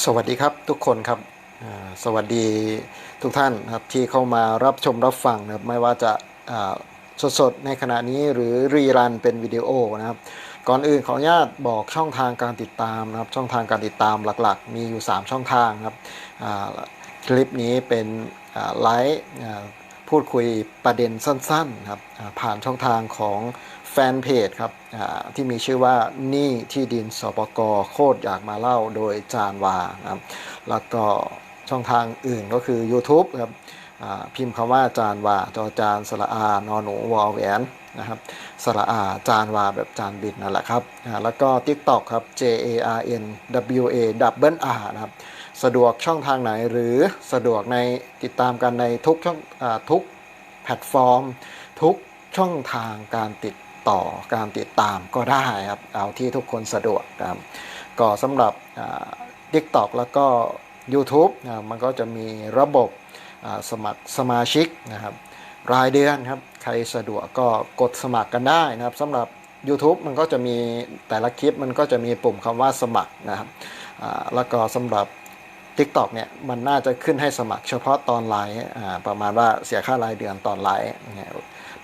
สวัสดีครับทุกคนครับสวัสดีทุกท่านครับที่เข้ามารับชมรับฟังนะครับไม่ว่าจะสดๆในขณะนี้หรือรีรันเป็นวิดีโอนะครับ ก่อนอื่นขออนุญาตบอกช่องทางการติดตามนะครับช่องทางการติดตามหลักๆ มีอยู่ 3 ช่องทางครับคลิปนี้เป็นไลฟ์พูดคุยประเด็นสั้นๆครับผ่านช่องทางของ แฟนเพจครับที่มีชื่อว่านี่ที่ดินสปกโคตรอยากมาเล่าโดยจานวาครับแล้วก็ช่องทางอื่นก็คือ YouTube ครับพิมพ์คำว่าจานวาจอจานสระอานอหนูวอแหวนนะครับสระอาจานวาแบบจานบินนั่นแหละครับแล้วก็ TikTok ครับ J A R N W A double R นะครับสะดวกช่องทางไหนหรือสะดวกในติดตามกันในทุกช่องอทุกแพลตฟอร์ม ทุกช่องทางการติด ต่อการติดตามก็ได้ครับเอาที่ทุกคนสะดวกครับก็สำหรับทิกตอกแล้วก็ YouTube นะมันก็จะมีระบบสมัครสมาชิกนะครับรายเดือนครับใครสะดวกก็กดสมัครกันได้นะครับสำหรับ YouTube มันก็จะมีแต่ละคลิปมันก็จะมีปุ่มคำว่าสมัครนะครับแล้วก็สำหรับ TikTok เนี่ยมันน่าจะขึ้นให้สมัครเฉพาะตอนไลฟ์อ่ประมาณว่าเสียค่ารายเดือนตอนไลฟ์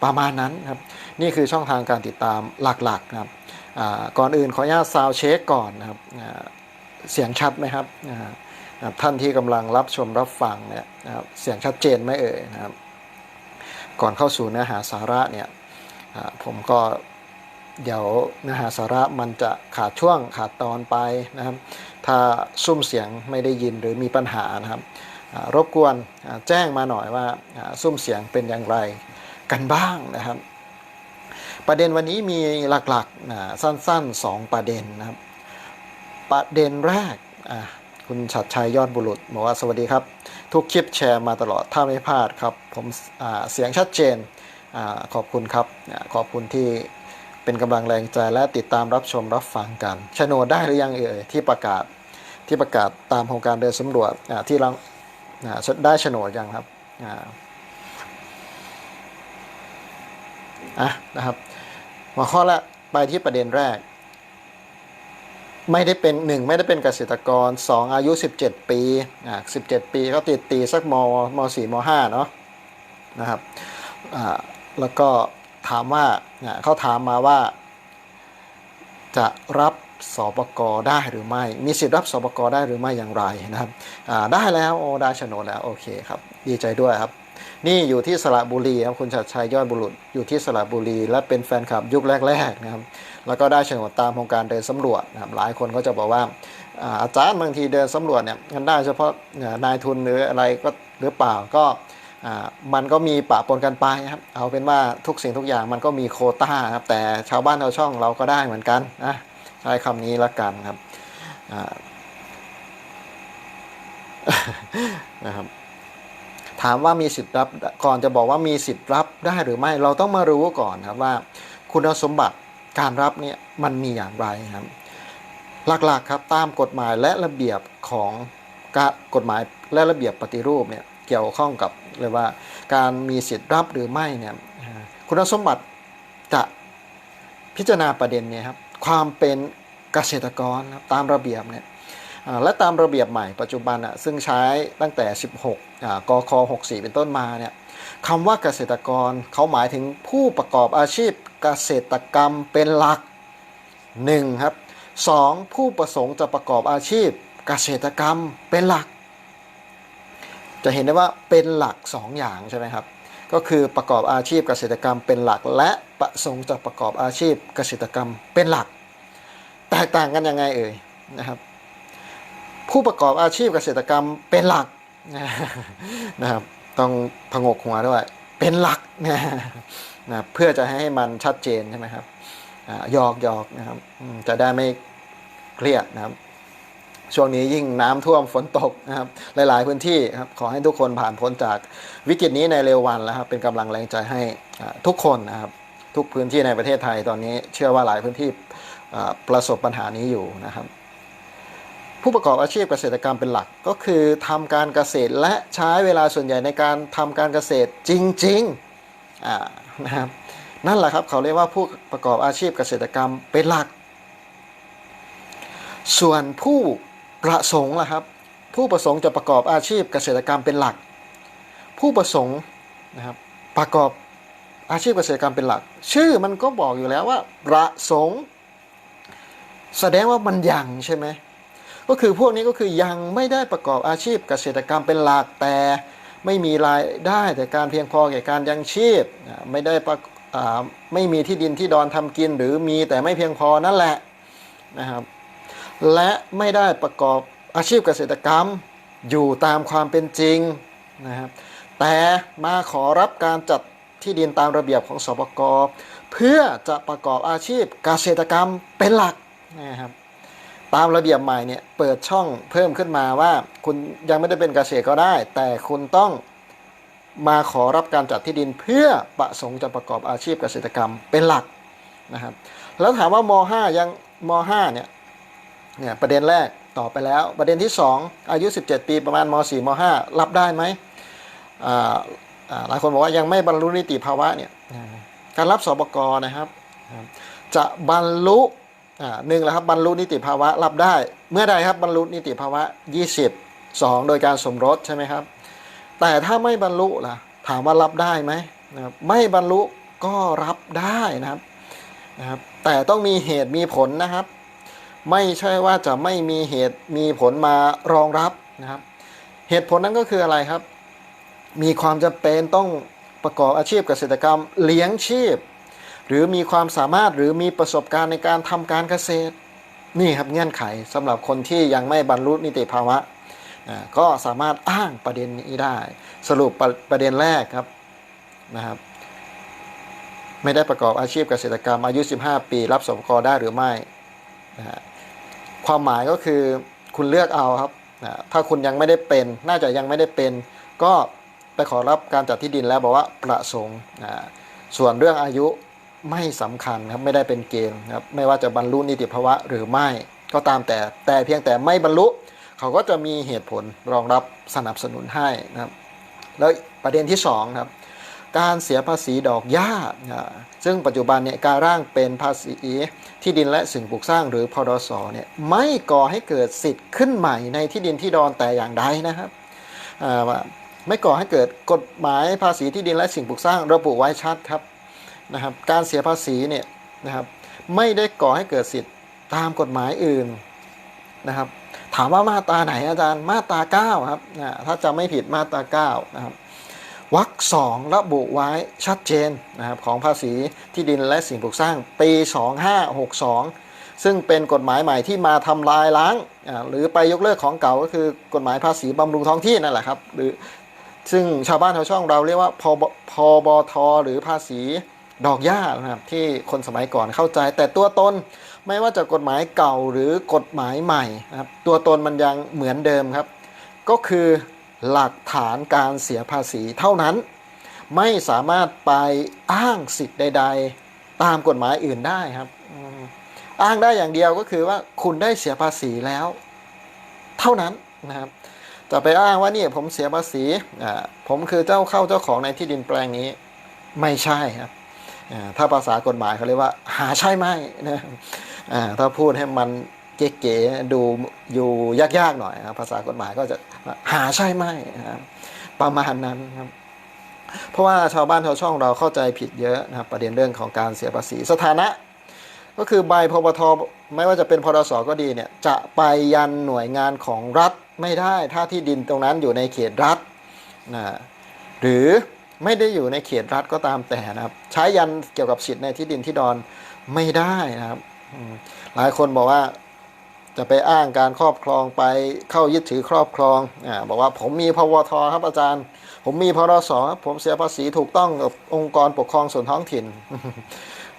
ประมาณนั้นครับนี่คือช่องทางการติดตามหลักๆนะครับก่อนอื่นขออนุญาตซาวเช็คก่อนนะครับเสียงชัดไหมครับท่านที่กำลังรับชมรับฟังเนี่ยเสียงชัดเจนไหมเอ่ยนะครับ ก่อนเข้าสู่เนื้อหาสาระเนี่ยผมก็เดี๋ยวเนื้อหาสาระมันจะขาดช่วงขาดตอนไปนะครับ ถ้าซุ้มเสียงไม่ได้ยินหรือมีปัญหานะครับรบกวนแจ้งมาหน่อยว่าซุ้มเสียงเป็นอย่างไร กันบ้างนะครับ ประเด็นวันนี้มีหลักๆอ่าสั้นๆ 2 ประเด็นนะครับ ประเด็นแรกคุณชัดชัยยอดบุรุษบอกว่าสวัสดีครับ ทุกคลิปแชร์มาตลอดถ้าไม่พลาดครับ ผมเสียงชัดเจนอขอบคุณครับขอบคุณที่เป็นกำลังแรงใจและติดตามรับชมรับฟังกันโฉนดได้หรือยังเอ่ยที่ประกาศที่ประกาศตามโครงการเดินสำรวจที่เราอ่าได้โฉนดยังครับ อะนะครับ หัวข้อละไปที่ประเด็นแรก ไม่ได้เป็นหนึ่งไม่ได้เป็นเกษตรกรสองอายุ 17 ปีอ่า17 ปีเขาติดตีสักมม4ม5เนาะนะครับอ่าแล้วก็ถามว่าอ่าเขาถามมาว่า จะรับสปกได้หรือไม่ มีสิทธิ์รับสปกได้หรือไม่อย่างไรนะครับอ่าได้แล้วโอ้ได้โฉนดแล้ว โอเคครับ ดีใจด้วยครับ นี่อยู่ที่สระบุรีครับคุณชัดชัยยอดบุรุษอยู่ที่สระบุรี และเป็นแฟนคลับยุคแรกๆนะครับแล้วก็ได้โฉนดตามโครงการเดินสำรวจนะครับหลายคนก็จะบอกว่าอาจารย์บางทีเดินสำรวจเนี่ยมันได้เฉพาะนายทุนหรืออะไรก็หรือเปล่าก็มันก็มีปะปนกันไปครับเอาเป็นว่าทุกสิ่งทุกอย่างมันก็มีโคต้าครับแต่ชาวบ้านชาวช่องเราก็ได้เหมือนกันนะใช้คำนี้ละกันครับนะครับ ถามว่ามีสิทธิ์รับก่อนจะบอกว่ามีสิทธิ์รับได้หรือไม่เราต้องมารู้ก่อนครับว่า คุณสมบัติการรับเนี่ยมันมีอย่างไรครับ หลักๆครับตามกฎหมายและระเบียบของกฎหมายและระเบียบปฏิรูปเนี่ยเกี่ยวข้องกับเลยว่า การมีสิทธิ์รับหรือไม่เนี่ยคุณสมบัติจะพิจารณาประเด็นเนี่ยครับความเป็นเกษตรกรครับตามระเบียบเนี่ย และตามระเบียบใหม่ปัจจุบันอะซึ่งใช้ตั้งแต่ 16กค64 เป็นต้นมาเนี่ยคำว่าเกษตรกรเขาหมายถึงผู้ประกอบอาชีพเกษตรกรรมเป็นหลัก 1. ครับ 2. ผู้ประสงค์จะประกอบอาชีพเกษตรกรรมเป็นหลัก จะเห็นได้ว่าเป็นหลัก 2 อย่างใช่ไหมครับ ก็คือประกอบอาชีพเกษตรกรรมเป็นหลัก และประสงค์จะประกอบอาชีพเกษตรกรรมเป็นหลัก แตกต่างกันยังไงเอ่ยนะครับ ผู้ประกอบอาชีพเกษตรกรรมเป็นหลักนะครับต้องพงกหัวด้วย เป็นหลักนะนะเพื่อจะให้มันชัดเจนใช่ไหมครับหยอกหยอกนะครับจะได้ไม่เครียดนะครับ ช่วงนี้ยิ่งน้ำท่วมฝนตกนะครับ หลาย ๆ พื้นที่ครับขอให้ทุกคนผ่านพ้นจากวิกฤตนี้ในเร็ววันแล้วครับ เป็นกำลังแรงใจให้ทุกคนนะครับ ทุกพื้นที่ในประเทศไทยตอนนี้ เชื่อว่าหลายพื้นที่ประสบปัญหานี้อยู่นะครับ ผู้ประกอบอาชีพเกษตรกรรมเป็นหลัก ก็คือทำการเกษตรและใช้เวลาส่วนใหญ่ในการทำการเกษตรจริงๆอ่านะครับนั่นแหละครับเขาเรียกว่าผู้ประกอบอาชีพเกษตรกรรมเป็นหลัก ส่วนผู้ประสงค์ล่ะครับ ผู้ประสงค์จะประกอบอาชีพเกษตรกรรมเป็นหลัก ผู้ประสงค์นะครับประกอบอาชีพเกษตรกรรมเป็นหลัก ชื่อมันก็บอกอยู่แล้วว่า ประสงค์ แสดงว่ามันยังใช่ไหม ก็คือพวกนี้ก็คือยังไม่ได้ประกอบอาชีพเกษตรกรรมเป็นหลักแต่ไม่มีรายได้แต่การเพียงพอแก่การยังชีพไม่ได้ประอ่าไม่มีที่ดินที่ดอนทำกินหรือมีแต่ไม่เพียงพอนั่นแหละนะครับและไม่ได้ประกอบอาชีพเกษตรกรรมอยู่ตามความเป็นจริงนะครับแต่มาขอรับการจัดที่ดินตามระเบียบของสปกเพื่อจะประกอบอาชีพเกษตรกรรมเป็นหลักนะครับ ตามระเบียบใหม่เนี่ยเปิดช่องเพิ่มขึ้นมาว่า คุณยังไม่ได้เป็นเกษตรก็ได้ แต่คุณต้องมาขอรับการจัดที่ดินเพื่อประสงค์จะประกอบอาชีพเกษตรกรรมเป็นหลักนะครับแล้วถามว่าม .5 ยังม .5 เนี่ยเนี่ยประเด็นแรกตอบไปแล้ว ประเด็นที่ 2 อายุ 17 ปีประมาณม .4 ม .5 รับได้ไหมอ่าหลายคนบอกว่ายังไม่บรรลุนิติภาวะเนี่ยการรับสบกนะครับนะครับ จะบรรลุ หนึ่งแล้วครับบรรลุนิติภาวะรับได้ เมื่อใดครับบรรลุนิติภาวะ 20 2 โดยการสมรสใช่ไหมครับ แต่ถ้าไม่บรรลุล่ะถามว่ารับได้ไหมนะครับไม่บรรลุก็รับได้นะครับนะครับแต่ต้องมีเหตุมีผลนะครับ ไม่ใช่ว่าจะไม่มีเหตุมีผลมารองรับนะครับ เหตุผลนั้นก็คืออะไรครับ มีความจำเป็นต้องประกอบอาชีพเกษตรกรรมเลี้ยงชีพ หรือมีความสามารถหรือมีประสบการณ์ในการทำการเกษตร นี่ครับเงื่อนไขสำหรับคนที่ยังไม่บรรลุนิติภาวะก็สามารถอ้างประเด็นนี้ได้ สรุปประประเด็นแรกครับนะครับ ไม่ได้ประกอบอาชีพเกษตรกรรมอายุ 15 ปี รับสมกได้หรือไม่นะความหมายก็คือคุณเลือกเอาครับนะถ้าคุณยังไม่ได้เป็น น่าจะยังไม่ได้เป็น ก็ไปขอรับการจัดที่ดินแล้วบอกว่าประสงค์นะส่วนเรื่องอายุ ไม่สำคัญครับไม่ได้เป็นเกณฑ์ครับไม่ว่าจะบรรลุนิติภาวะหรือไม่ก็ตามแต่แต่เพียงแต่ไม่บรรลุ เขาก็จะมีเหตุผลรองรับสนับสนุนให้นะครับ แล้วประเด็นที่2ครับการเสียภาษีดอกหญ้าอ่าซึ่งปัจจุบันเนี่ยการร่างเป็นภาษีที่ดินและสิ่งปลูกสร้างหรือพดสเนี่ยไม่ก่อให้เกิดสิทธิ์ขึ้นใหม่ในที่ดินที่ดอนแต่อย่างใดนะครับไม่ก่อให้เกิดกฎหมายภาษีที่ดินและสิ่งปลูกสร้างระบุไว้ชัดครับ นะครับการเสียภาษีเนี่ยนะครับไม่ได้ก่อให้เกิดสิทธิ์ตามกฎหมายอื่นนะครับถามว่ามาตราไหนอาจารย์มาตรา9ครับอ่าถ้าจำไม่ผิดมาตรา9นะครับวรรคสองระบุไว้ชัดเจนนะครับของภาษีที่ดินและสิ่งปลูกสร้างปี 2562 ซึ่งเป็นกฎหมายใหม่ที่มาทำลายล้าง หรือไปยกเลิกของเก่าก็คือกฎหมายภาษีบำรุงท้องที่นั่นแหละครับหรือซึ่งชาวบ้านชาวช่องเราเรียกว่าพบพบทหรือภาษี ดอกหญ้านะครับที่คนสมัยก่อนเข้าใจ แต่ตัวตนไม่ว่าจะกฎหมายเก่าหรือกฎหมายใหม่นะครับตัวตนมันยังเหมือนเดิมครับ ก็คือหลักฐานการเสียภาษีเท่านั้น ไม่สามารถไปอ้างสิทธิ์ใด ๆ ตามกฎหมายอื่นได้ครับอ้างได้อย่างเดียวก็คือว่าคุณได้เสียภาษีแล้ว เท่านั้นนะครับจะไปอ้างว่านี่ผมเสียภาษีผมคือเจ้าเข้าเจ้าของในที่ดินแปลงนี้ ไม่ใช่ครับ ถ้าภาษากฎหมายเขาเรียกว่า หาใช่ไหมนะถ้าพูดให้มันเก๋ๆดูอยู่ยากๆหน่อยครับภาษากฎหมายก็จะหาใช่ไหมนะประมาณนั้นครับเพราะว่าชาวบ้านชาวช่องเราเข้าใจผิดเยอะนะครับประเด็นเรื่องของการเสียภาษี สถานะ ก็คือใบพบทไม่ว่าจะเป็นพดสก็ดีเนี่ยจะไปยันหน่วยงานของรัฐไม่ได้ ถ้าที่ดินตรงนั้นอยู่ในเขตรัฐนะหรือ ไม่ได้อยู่ในเขตรัฐก็ตามแต่นะครับ ใช้ยันเกี่ยวกับสิทธิ์ในที่ดินที่ดอนไม่ได้นะครับหลายคนบอกว่าจะไปอ้างการครอบครองไปเข้ายึดถือครอบครองอ่าบอกว่าผมมีพวทครับอาจารย์ ผมมีพรสครับผมเสียภาษีถูกต้องกับองค์กรปกครองส่วนท้องถิ่น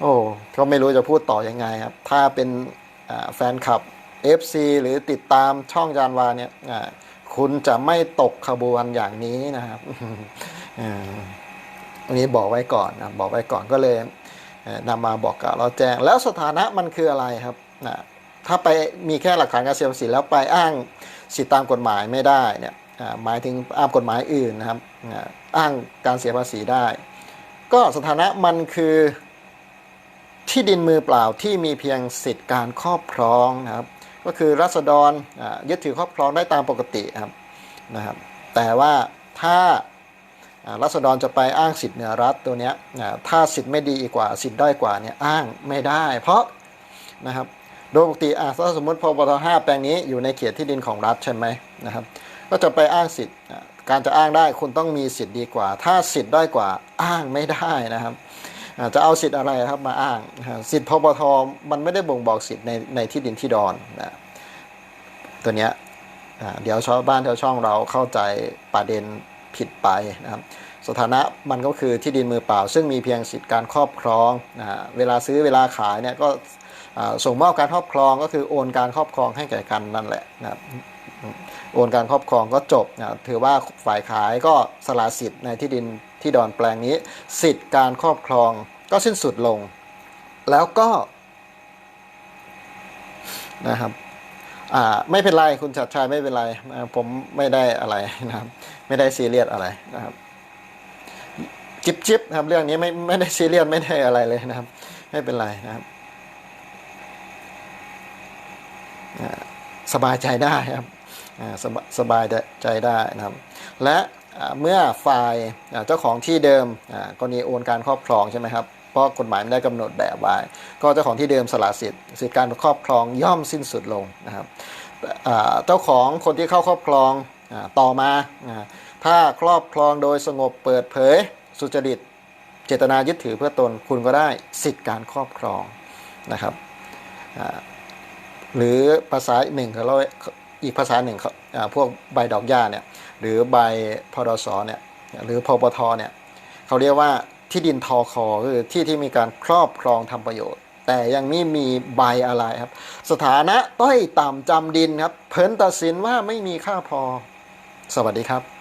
โอ้ก็ไม่รู้จะพูดต่อยังไงครับ ถ้าเป็นแฟนคลับ FC หรือติดตามช่องจานวาเนี่ยคุณจะไม่ตกขบวนอย่างนี้นะครับ อันนี้บอกไว้ก่อนนะบอกไว้ก่อนก็เลยนำมาบอกกล่าวเราแจ้ง แล้วสถานะมันคืออะไรครับนะถ้าไปมีแค่หลักฐานการเสียภาษีแล้วไปอ้างสิทธิตามกฎหมายไม่ได้เนี่ยหมายถึงอ้างกฎหมายอื่นนะครับอ้างการเสียภาษีได้ ก็สถานะมันคือที่ดินมือเปล่าที่มีเพียงสิทธิการครอบครองนะครับ ก็คือรัษฎรอ่ายึดถือครอบครองได้ตามปกติครับนะครับ แต่ว่าถ้า รัษฎรจะไปอ้างสิทธิ์เหนือรัฐตัวเนี้ยถ้าสิทธิ์ไม่ดีกว่าสิทธิ์ด้อยกว่าเนี่ยอ้างไม่ได้ เพราะนะครับโดยปกติอ่าถ้าสมมติพบทห้าแปลงนี้อยู่ในเขตที่ดินของรัฐใช่ไหมนะครับ ก็จะไปอ้างสิทธิ์การจะอ้างได้คุณต้องมีสิทธิ์ดีกว่า ถ้าสิทธิ์ด้อยกว่าอ้างไม่ได้นะครับจะเอาสิทธิ์อะไรครับมาอ้าง สิทธิ์พบทมันไม่ได้บ่งบอกสิทธิ์ในในที่ดินที่ดอนนะตัวเนี้ยเดี๋ยวชาวบ้านชาวช่องเราเข้าใจประเด็น ผิดไปนะครับสถานะมันก็คือที่ดินมือเปล่า ซึ่งมีเพียงสิทธิการครอบครองนะฮะเวลาซื้อเวลาขายเนี่ยก็ส่งมอบการครอบครองก็คือโอนการครอบครองให้แก่กันนั่นแหละนะครับโอนการครอบครองก็จบนะถือว่าฝ่ายขายก็สละสิทธิ์ในที่ดินที่ดอนแปลงนี้ สิทธิ์การครอบครองก็สิ้นสุดลง แล้วก็นะครับไม่เป็นไรคุณชัดชัยไม่เป็นไรผมไม่ได้อะไรนะครับ ไม่ได้ซีเรียสอะไรนะครับ จิบจิบนะครับ เรื่องนี้ไม่ไม่ได้ซีเรียสไม่ได้อะไรเลยนะครับ ไม่เป็นไรนะครับสบายใจได้ครับอ่าสบสบายใจได้นะครับ และเมื่อฝ่ายเจ้าของที่เดิมกรณีโอนการครอบครองใช่ไหมครับเพราะกฎหมายไม่ได้กำหนดแบบไว้ ก็เจ้าของที่เดิมสละสิทธิ์สิทธิการครอบครองย่อมสิ้นสุดลงนะครับเจ้าของคนที่เข้าครอบครอง ต่อมาถ้าครอบครองโดยสงบเปิดเผย สุจริต เจตนายึดถือเพื่อตนคุณก็ได้สิทธิการครอบครองนะครับหรือภาษาหนึ่งเราอีกภาษาหนึ่งพวกใบดอกหญ้าเนี่ยหรือใบพดสเนี่ยหรือพปทเนี่ยเขาเรียกว่าที่ดินทอคอคือที่ที่มีการครอบครองทำประโยชน์ แต่ยังไม่มีใบอะไรครับ สถานะต้อยต่ำจำดินครับ เพิ่นตัดสินว่าไม่มีค่าพอ สวัสดีครับ